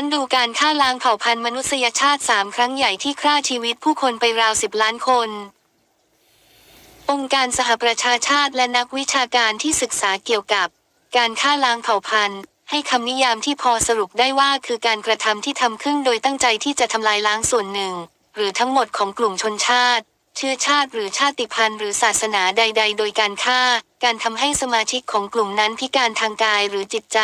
อนดูการฆ่าล้างเผ่าพันธุ์มนุษยชาติสามครั้งใหญ่ที่ฆ่าชีวิตผู้คนไปราวสิบล้านคน องค์การสหประชาชาติและนักวิชาการที่ศึกษาเกี่ยวกับ การฆ่าล้างเผ่าพันธุ์ ให้คำนิยามที่พอสรุปได้ว่าคือการกระทำที่ทำขึ้นโดยตั้งใจที่จะทำลายล้างส่วนหนึ่ง หรือทั้งหมดของกลุ่มชนชาติเชื้อชาติหรือชาติพันธุ์หรือศาสนาใด ๆ โดยการฆ่า การทำให้สมาชิกของกลุ่มนั้นพิการทางกายหรือจิตใจ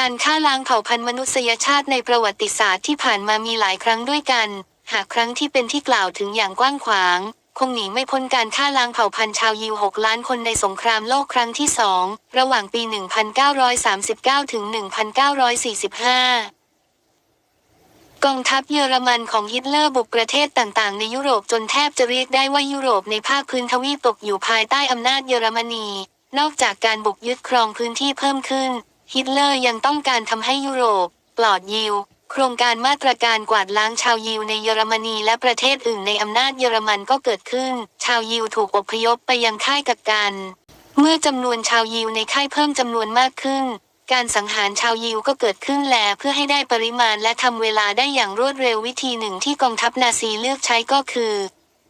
การฆ่าล้างเผ่าพันธุ์มนุษยชาติในประวัติศาสตร์ที่ผ่านมามีหลายครั้งด้วยกัน หากครั้งที่เป็นที่กล่าวถึงอย่างกว้างขวาง คงหนีไม่พ้นการฆ่าล้างเผ่าพันธุ์ชาวยิว 6 ล้านคนในสงครามโลกครั้งที่สองระหว่างปี 1939 ถึง 1945กองทัพเยอรมันของฮิตเลอร์บุกประเทศต่างๆ ในยุโรปจนแทบจะเรียกได้ว่ายุโรปในภาคพื้นทวีปตกอยู่ภายใต้อำนาจเยอรมนี นอกจากการบุกยึดครองพื้นที่เพิ่มขึ้น ฮิตเลอร์ยังต้องการทำให้ยุโรป ปลอดยิว โครงการมาตรการกวาดล้างชาวยิวในเยอรมนีและประเทศอื่นในอำนาจเยอรมันก็เกิดขึ้น ชาวยิวถูกอพยพไปยังค่ายกักกัน เมื่อจำนวนชาวยิวในค่ายเพิ่มจำนวนมากขึ้น การสังหารชาวยิวก็เกิดขึ้นแลเพื่อให้ได้ปริมาณและทำเวลาได้อย่างรวดเร็ววิธีหนึ่งที่กองทัพนาซีเลือกใช้ก็คือ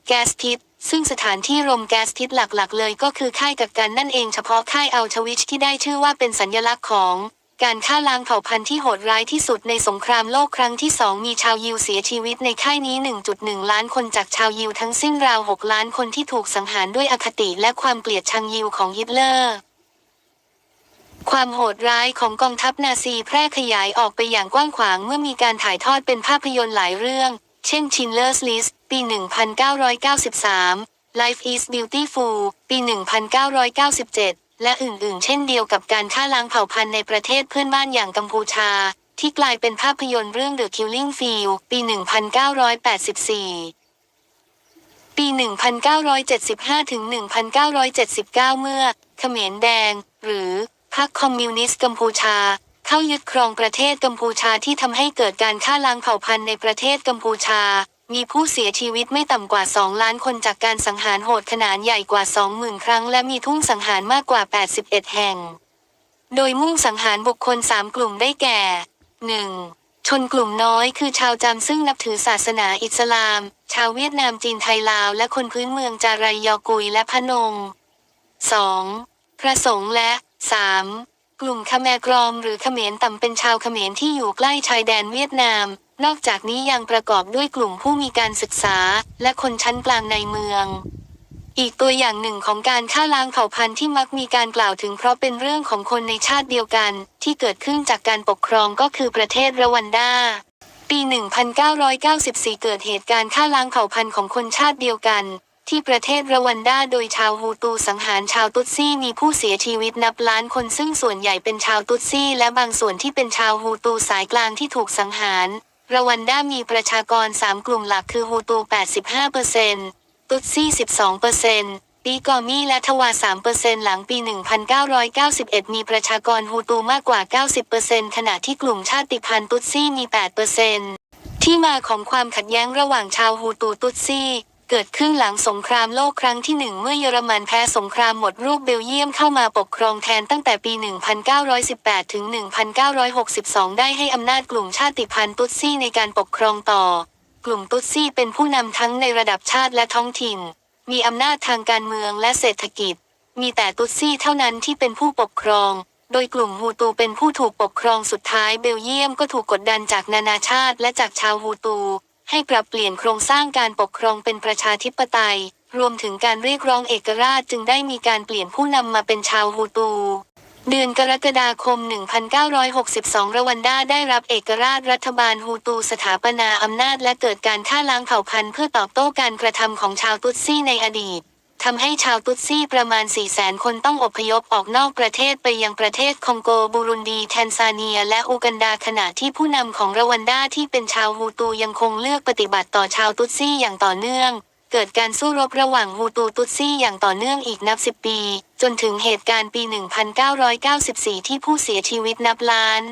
แก๊สพิษ ซึ่งสถานที่รมแก๊สพิษหลักๆ เลยก็คือค่ายกักกันนั่นเองเฉพาะค่ายอัลชวิชที่ได้ชื่อว่าเป็นสัญลักษณ์ของ การฆ่าล้างเผ่าพันธุ์ที่โหดร้ายที่สุดในสงครามโลกครั้งที่สองมีชาวยิวเสียชีวิตในค่ายนี้ 1.1 ล้านคนจากชาวยิวทั้งสิ้นราว 6 ล้านคนที่ถูกสังหารด้วยอคติและความเกลียดชังยิวของฮิตเลอร์ความโหดร้ายของกองทัพนาซีแพร่ขยายออกไปอย่างกว้างขวางเมื่อมีการถ่ายทอดเป็นภาพยนตร์หลายเรื่อง เช่น Schindler's List ปี 1993 Life is Beautiful ปี 1997 และอื่นๆ เช่นเดียวกับการฆ่าล้างเผ่าพันธุ์ในประเทศเพื่อนบ้านอย่างกัมพูชา ที่กลายเป็นภาพยนตร์เรื่อง The Killing Field ปี 1984ปี 1975 ถึง 1979 เมื่อ เขมรแดง หรือ พรรคคอมมิวนิสต์กัมพูชา เข้ายึดครองประเทศกัมพูชาที่ทำให้เกิดการฆ่าล้างเผ่าพันธุ์ในประเทศกัมพูชา มีผู้เสียชีวิตไม่ต่ำกว่า 2 ล้านคนจากการสังหารโหดขนาดใหญ่กว่า 20,000 ครั้ง และมีทุ่งสังหารมากกว่า 81 แห่ง โดยมุ่งสังหารบุคคล 3 กลุ่มได้แก่ 1. ชนกลุ่มน้อยคือชาวจำซึ่งนับถือศาสนาอิสลาม ชาวเวียดนามจีนไทยลาว และคนพื้นเมืองจารายยอกุยและพะนง 2. พระสงฆ์และ 3. กลุ่มคาแมกรอมหรือเขมรต่ำเป็นชาวเขมรที่อยู่ใกล้ชายแดนเวียดนาม นอกจากนี้ยังประกอบด้วยกลุ่มผู้มีการศึกษา และคนชั้นกลางในเมือง อีกตัวอย่างหนึ่งของการฆ่าล้างเผ่าพันธุ์ที่มักมีการกล่าวถึงเพราะเป็นเรื่องของคนในชาติเดียวกัน ที่เกิดขึ้นจากการปกครองก็คือประเทศรวันดาปี 1994 เกิดเหตุการณ์ฆ่าล้างเผ่าพันธุ์ของคนชาติเดียวกัน ที่ประเทศรวันดาโดยชาวฮูตูสังหารชาวตุตซี่มีผู้เสียชีวิตนับล้านคนซึ่งส่วนใหญ่เป็นชาวตุตซี่และบางส่วนที่เป็นชาวฮูตูสายกลางที่ถูกสังหารรวันดามีประชากร 3 กลุ่มหลักคือฮูตู 85%ตุตซี่ 12%ปีกอมี่และทวา 3%หลังปี 1991 มีประชากรฮูตูมากกว่า 90%ขณะที่กลุ่มชาติพันธุ์ตุตซี่มี 8%ที่มาของความขัดแย้งระหว่างชาวฮูตูตุตซี่ เกิดขึ้นหลังสงครามโลกครั้งที่หนึ่งเมื่อเยอรมันแพ้สงครามหมดรูปเบลเยียมเข้ามาปกครองแทนตั้งแต่ปี 1918 ถึง 1962 ได้ให้อำนาจกลุ่มชาติพันธุ์ตุตซี่ในการปกครองต่อ กลุ่มตุตซี่เป็นผู้นำทั้งในระดับชาติและท้องถิ่น มีอำนาจทางการเมืองและเศรษฐกิจ มีแต่ตุตซี่เท่านั้นที่เป็นผู้ปกครอง โดยกลุ่มฮูตูเป็นผู้ถูกปกครองสุดท้ายเบลเยียมก็ถูกกดดันจากนานาชาติและจากชาวฮูตู ให้ปรับเปลี่ยนโครงสร้างการปกครองเป็นประชาธิปไตย รวมถึงการเรียกร้องเอกราชจึงได้มีการเปลี่ยนผู้นำมาเป็นชาวฮูตู เดือนกรกฎาคม 1962 รวันดาได้รับเอกราชรัฐบาลฮูตูสถาปนาอำนาจและเกิดการฆ่าล้างเผ่าพันธุ์เพื่อตอบโต้การกระทำของชาวตุตซี่ในอดีต ทำให้ชาวตุตซี่ประมาณ 4 0 0แสนคนต้องอพยพออกนอกประเทศไปยังประเทศคองโกบูรุนดี แทนซาเนีย และอูกันดาขณะที่ผู้นำของรวันดาที่เป็นชาวฮูตูยังคงเลือกปฏิบัติต่อชาวตุตซี่อย่างต่อเนื่อง เกิดการสู้รบระหว่างฮูตูตุตซี่อย่างต่อเนื่องอีกนับสิบปี จนถึงเหตุการณ์ปี 1994 ที่ผู้เสียชีวิตนับล้าน